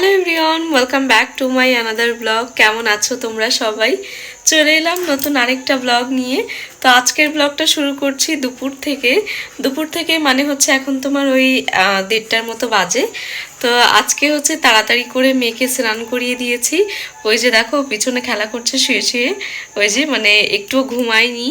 Hello everyone welcome back to my another vlog কেমন আছো তোমরা সবাই? চলে এলাম নতুন আরেকটা ব্লগ নিয়ে। তো আজকের ব্লগটা শুরু করছি দুপুর থেকে। দুপুর থেকে মানে হচ্ছে এখন তোমার ওই দেড়টার মতো বাজে। তো আজকে হচ্ছে তাড়াতাড়ি করে মেয়েকে স্নান করিয়ে দিয়েছি। ওই যে দেখো, পিছনে খেলা করছে শুয়ে শুয়ে। ওই যে মানে একটুও ঘুমায়নি,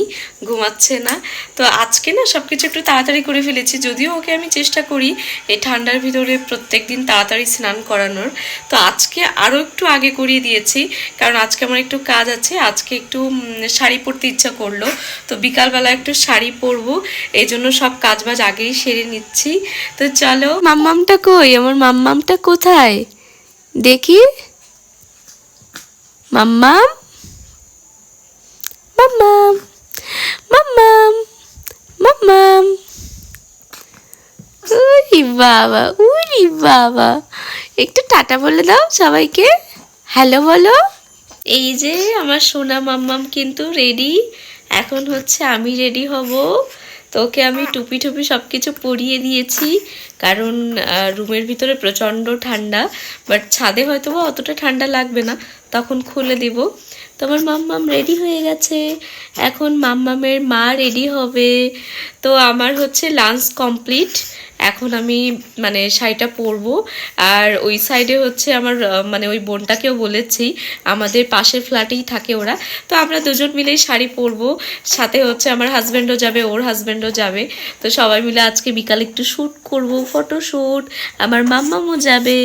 ঘুমাচ্ছে না। তো আজকে না সব কিছু একটু তাড়াতাড়ি করে ফেলেছি। যদিও ওকে আমি চেষ্টা করি এই ঠান্ডার ভিতরে প্রত্যেক দিন তাড়াতাড়ি স্নান করানোর। তো আজকে আরও একটু আগে করিয়ে দিয়েছি। কারণ আজকে আমার একটু কাজ আছে। আজকে একটু শাড়ি পরতে ইচ্ছা করল। তো বিকালবেলা একটু শাড়ি পরবো এই জন্য সব কাজ বাজ আগেই সেরে নিচ্ছি। তো চলো। মাম্মামটা কই? আমার মাম্মামটা কোথায়? দেখি। মাম্মাম? মাম্মাম? মাম্মাম? মাম্মাম? উরি বাবা উরি বাবা। একটু টাটা বলে দাও সবাইকে। হ্যালো বলো। এই যে আমার সোনা মাম্মাম কিন্তু রেডি এখন হচ্ছে আমি রেডি হব। তোকে আমি টুপি টুপি সব কিছু পরিয়ে দিয়েছি, কারণ রুমের ভিতরে প্রচণ্ড ঠান্ডা বাট ছাদে হয়তো বা অতটা ঠান্ডা লাগবে না, তখন খুলে দিব। তো আমার মাম্মাম রেডি হয়ে গেছে। এখন মাম্মামের মা রেডি হবে। তো আমার হচ্ছে লাঞ্চ কমপ্লিট এখন আমি মানে শাড়িটা পরবো। আর ওই সাইডে হচ্ছে আমার মানে ওই বোনটাকেও বলেছি, আমাদের পাশের ফ্ল্যাটেই থাকে ওরা। তো আমরা দুজন মিলেই শাড়ি পরবো। সাথে হচ্ছে আমার হাজব্যান্ডও যাবে, ওর হাজব্যান্ডও যাবে। তো সবাই মিলে আজকে বিকালে একটু শ্যুট করব ফটো শ্যুট আমার মাম্মামও যাবে।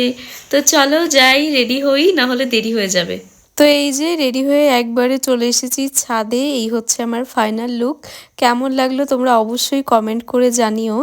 তো চলো যাই রেডি হই, না হলে দেরি হয়ে যাবে। তো এই যে রেডি হয়ে একবারে চলে এসেছি ছাদে এই হচ্ছে আমার ফাইনাল লুক। কেমন লাগল তোমরা অবশ্যই কমেন্ট করে জানিও।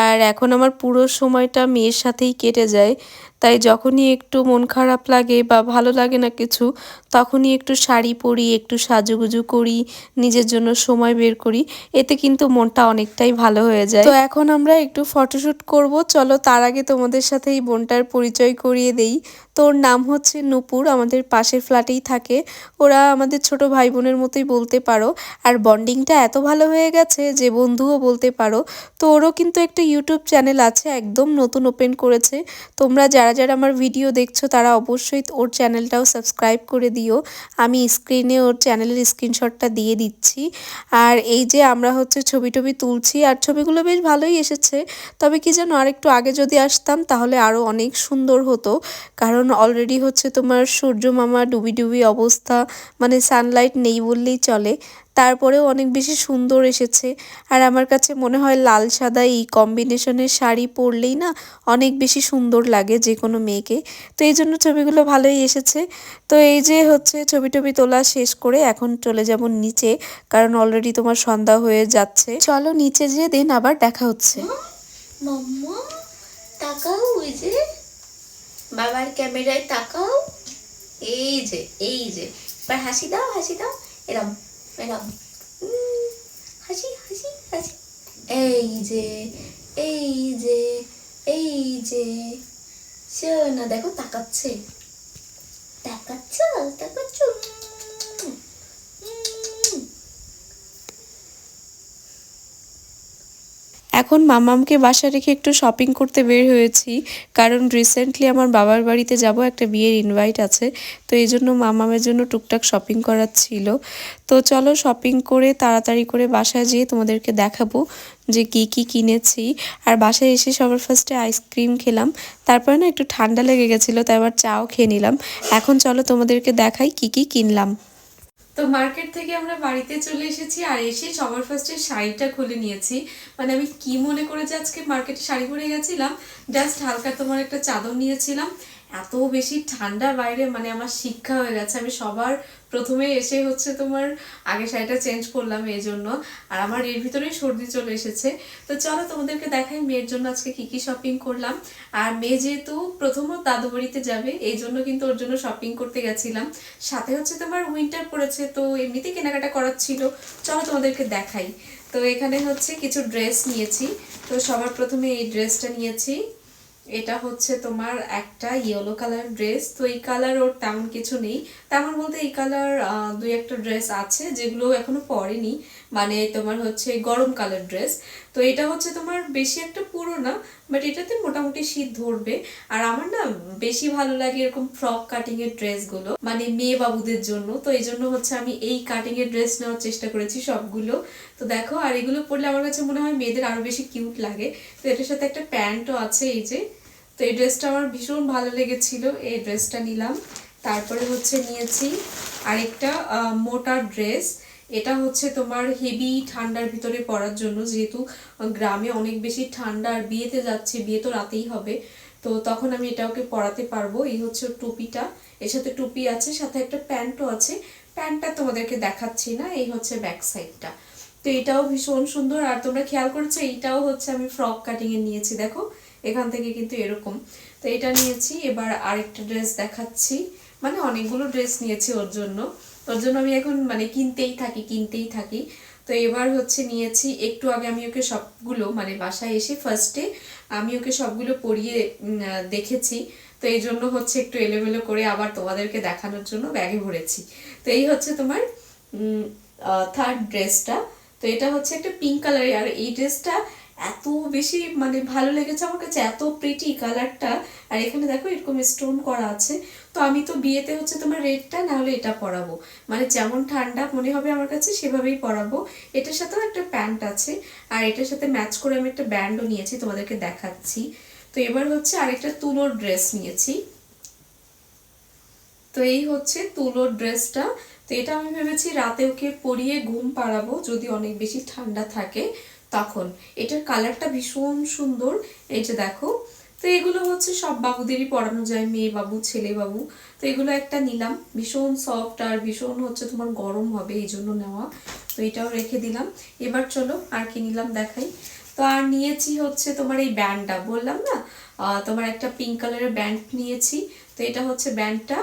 আর এখন আমার পুরো সময়টা মেয়ের সাথেই কেটে যায়। তাই যখনই একটু মন খারাপ লাগে বা ভালো লাগে না কিছু, তখনই একটু শাড়ি পরি, একটু সাজুগুজু করি, নিজের জন্য সময় বের করি। এতে কিন্তু মনটা অনেকটাই ভালো হয়ে যায়। তো এখন আমরা একটু ফটোশ্যুট করব। চলো তার আগে তোমাদের সাথে এই বোনটার পরিচয় করিয়ে দেই। তোর নাম হচ্ছে নূপুর, আমাদের পাশের ফ্ল্যাটেই থাকে। ওরা আমাদের ছোট ভাই বোনের মতোই বলতে পারো। আর বন্ডিংটা এত ভালো হয়ে গেছে যে বন্ধুও বলতে পারো। তো ওরও কিন্তু একটা ইউটিউব চ্যানেল আছে, একদম নতুন ওপেন করেছে। তোমরা যারা যারা আমার ভিডিও দেখছ, তারা অবশ্যই ওর চ্যানেলটাও সাবস্ক্রাইব করে দিও। আমি স্ক্রিনে ওর চ্যানেলের স্ক্রিনশটটা দিয়ে দিচ্ছি। আর এই যে আমরা হচ্ছে ছবি টবি তুলছি, আর ছবিগুলো বেশ ভালোই এসেছে। তবে কি যেন আর একটু আগে যদি আসতাম, তাহলে আরও অনেক সুন্দর হতো। কারণ অলরেডি হচ্ছে তোমার সূর্য মামা ডুবি ডুবি অবস্থা মানে সানলাইট নেই বললেই চলে। তারপরেও অনেক বেশি সুন্দর এসেছে। আর আমার কাছে মনে হয় লাল সাদা এই কম্বিনেশনের শাড়ি পরলেই না অনেক বেশি সুন্দর লাগে যে কোনো মেয়েকে। তো এই জন্য ছবিগুলো ভালোই এসেছে। তো এই যে হচ্ছে ছবি টবি তোলা শেষ করে এখন চলে যাব নিচে, কারণ অলরেডি তোমার সন্ধ্যা হয়ে যাচ্ছে। চলো নিচে যেয়ে দিন আবার দেখা হচ্ছে। বাবার ক্যামেরায় তাকাও। এই যে এই যে। এবার হাসি দাও হাসি দাও। এরম। এরম উম, হাসি হাসি হাসি এই যে এই যে এই যে না দেখো তাকাচ্ছে তাকাচ্ছ তাকাচ্ছ এখন মামামকে বাসা রেখে একটু শপিং করতে বের হয়েছি। কারণ রিসেন্টলি আমার বাবার বাড়িতে যাব, একটা বিয়ের ইনভাইট আছে। তো এই জন্য মামামের জন্য টুকটাক শপিং করার ছিল। তো চলো শপিং করে তাড়াতাড়ি করে বাসায় যেয়ে তোমাদেরকে দেখাবো যে কি কি কিনেছি। আর বাসায় এসে সবার ফার্স্টে আইসক্রিম খেলাম। তারপরে না একটু ঠান্ডা লেগে গেছিল, তাই আবার চাও খেয়ে নিলাম। এখন চলো তোমাদেরকে দেখাই কি কি কিনলাম। তো মার্কেট থেকে আমরা বাড়িতে চলে এসেছি আর এসে সবার ফার্স্টে শাড়িটা খুলে নিয়েছি। মানে আমি কি মনে করে যে আজকে মার্কেটে শাড়ি পরে গেছিলাম? জাস্ট হালকা তোমার একটা চাদর নিয়েছিলাম। এত বেশি ঠান্ডা বাইরে মানে আমার শিক্ষা হয়ে গেছে। আমি সবার প্রথমে এসে হচ্ছে তোমার আগে শাড়িটা চেঞ্জ করলাম এই জন্য। আর আমার এর ভিতরেই সর্দি চলে এসেছে। তো চলো তোমাদেরকে দেখাই মেয়ের জন্য আজকে কি কি শপিং করলাম। আর মেয়ে যেহেতু প্রথমত দাদু বাড়িতে যাবে, এই জন্য কিন্তু ওর জন্য শপিং করতে গেছিলাম। সাথে হচ্ছে তোমার উইন্টার পড়েছে, তো এমনিতেই কেনাকাটা করার ছিল। চলো তোমাদেরকে দেখাই। তো এখানে হচ্ছে কিছু ড্রেস নিয়েছি। তো সবার প্রথমে এই ড্রেসটা নিয়েছি। এটা হচ্ছে তোমার একটা ইয়েলো কালার ড্রেস তো এই কালার ওর তেমন কিছু নেই। তেমন বলতে এই কালার দুই একটা ড্রেস আছে যেগুলো এখনও পরেনি। মানে তোমার হচ্ছে গরম কালার ড্রেস তো এটা হচ্ছে তোমার বেশি একটা পুরো না বাট এটাতে মোটামুটি শীত ধরবে। আর আমার না বেশি ভালো লাগে এরকম ফ্রক কাটিং এর ড্রেসগুলো মানে মেয়ে বাবুদের জন্য। তো এই জন্য হচ্ছে আমি এই কাটিং এর ড্রেস নেওয়ার চেষ্টা করেছি সবগুলো। তো দেখো, আর এগুলো পরলে আমার কাছে মনে হয় মেয়েদের আরও বেশি কিউট লাগে। তো এটার সাথে একটা প্যান্টও আছে এই যে। তো এই ড্রেসটা আমার ভীষণ ভালো লেগেছিল, এই ড্রেসটা নিলাম। তারপরে হচ্ছে নিয়েছি আরেকটা মোটা ড্রেস এটা হচ্ছে তোমার হেভি ঠান্ডার ভিতরে পরার জন্য, যেহেতু গ্রামে অনেক বেশি ঠান্ডা আর বিয়েতে যাচ্ছে, বিয়ে তো রাতেই হবে, তো তখন আমি এটা ওকে পরাতে পারব। এই হচ্ছে টুপিটা, এর সাথে টুপি আছে, সাথে একটা প্যান্টও আছে। প্যান্টটা তোমাদেরকে দেখাচ্ছি না, এই হচ্ছে ব্যাক সাইডটা তো এটাও ভীষণ সুন্দর, আর তোমরা খেয়াল করছ, এইটাও হচ্ছে আমি ফ্রক কাটিং এ নিয়েছি, দেখো, এখান থেকে কিন্তু এরকম। তো এটা নিয়েছি, এবার আরেকটা ড্রেস দেখাচ্ছি মানে অনেকগুলো ড্রেস নিয়েছি ওর জন্য। ওর জন্য আমি এখন মানে কিনতেই থাকি কিনতেই থাকি। তো এবার হচ্ছে নিয়েছি, একটু আগে আমি ওকে সবগুলো মানে বাসায় এসে ফার্স্টে আমি ওকে সবগুলো পরিয়ে দেখেছি। তো এই জন্য হচ্ছে একটু এলোমেলো করে আবার তোমাদেরকে দেখানোর জন্য ব্যাগে ভরেছি। তো এই হচ্ছে তোমার থার্ড ড্রেসটা তো এটা হচ্ছে একটা পিঙ্ক কালারের আর এই ড্রেসটা এত বেশি মানে ভালো লেগেছে আমার কাছে, এত প্রিটি কালারটা আর এখানে দেখো এরকম স্টোন করা আছে। তো আমি তো বিয়েতে হচ্ছে তোমার রেডটা না হলে এটা পরাবো। মানে যেমন ঠান্ডা মনে হবে আমার কাছে, সেভাবেই পরাবো। এটার সাথেও একটা প্যান্ট আছে। আর এটার সাথে ম্যাচ করে আমি একটা ব্যান্ডও নিয়েছি, তোমাদেরকে দেখাচ্ছি। তো এবার হচ্ছে আরেকটা তুলোর ড্রেস নিয়েছি। তো এই হচ্ছে তুলোর ড্রেসটা তো এটা আমি ভেবেছি রাতে ওকে পরিয়ে ঘুম পাড়াবো, যদি অনেক বেশি ঠান্ডা থাকে। তখন। এটার কালারটা ভীষণ সুন্দর। যে দেখো, তো এগুলো হচ্ছে সব বাবুদেরই পরানো যায়, মেয়ে বাবু, ছেলে বাবু। তো এগুলো একটা নিলাম, ভীষণ সফট আর ভীষণ হচ্ছে তোমার গরম হবে এই জন্য নেওয়া। তো এটাও রেখে দিলাম। এবার চলো আর কি নিলাম দেখাই। তো আর নিয়েছি হচ্ছে তোমার এই ব্যান্ডটা বললাম না? তোমার একটা পিঙ্ক কালারের ব্যান্ড নিয়েছি। তো এটা হচ্ছে ব্যান্ডটা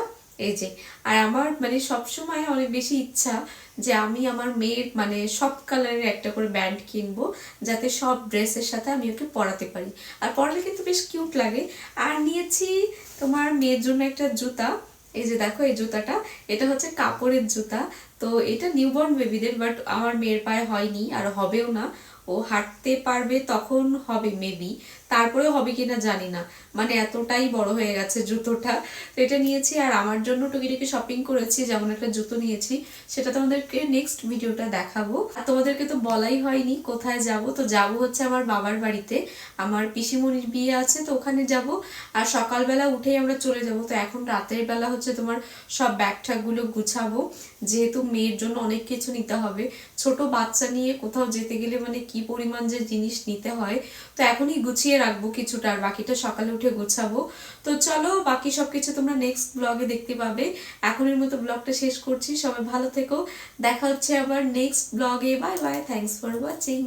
এই যে, আর আমার মানে সবসময় অনেক বেশি ইচ্ছা যে আমি আমার মেয়ের মানে সব কালারের একটা করে ব্যান্ড কিনবো, যাতে সব ড্রেসের সাথে আমি ওকে পরাতে পারি। আর পরালে কিন্তু বেশ কিউট লাগে। আর নিয়েছি তোমার মেয়ের জন্য একটা জুতা। এই যে দেখো এই জুতাটা, এটা হচ্ছে কাপড়ের জুতা। তো এটা নিউবর্ন বেবিদের বাট আমার মেয়ের পায়ে হয়নি আর হবেও না। ও হাঁটতে পারবে তখন হবে মেবি তারপরে হবে কিনা জানি না। মানে এতটাই বড় হয়ে গেছে জুতোটা। তো এটা নিয়েছি আর আমার জন্য টুকিটাকি শপিং করেছি, যেমন একটা জুতো নিয়েছি। সেটা তোমাদেরকে নেক্সট ভিডিওটা দেখাবো। আর তোমাদেরকে তো বলাই হয়নি কোথায় যাব। তো যাব হচ্ছে আমার বাবার বাড়িতে। আমার পিসিমণির বিয়ে আছে, তো ওখানে যাব। আর সকালবেলা উঠেই আমরা চলে যাব। তো এখন রাতের বেলা হচ্ছে তোমার সব ব্যাগ গুছাবো। যেহেতু মেয়ের জন্য অনেক কিছু নিতে হবে। ছোট বাচ্চা নিয়ে কোথাও যেতে গেলে মানে কি পরিমাণ যে জিনিস নিতে হয়। তো এখনই গুছিয়ে রাখব কিছুটা আর বাকিটা সকালে উঠে গোছাবো। তো চলো, বাকি সব কিছু তোমরা নেক্সট ব্লগে দেখতে পাবে। এখনের মতো ব্লগটা শেষ করছি। সবাই ভালো থেকো। দেখা হচ্ছে আবার নেক্সট ব্লগে bye bye thanks for watching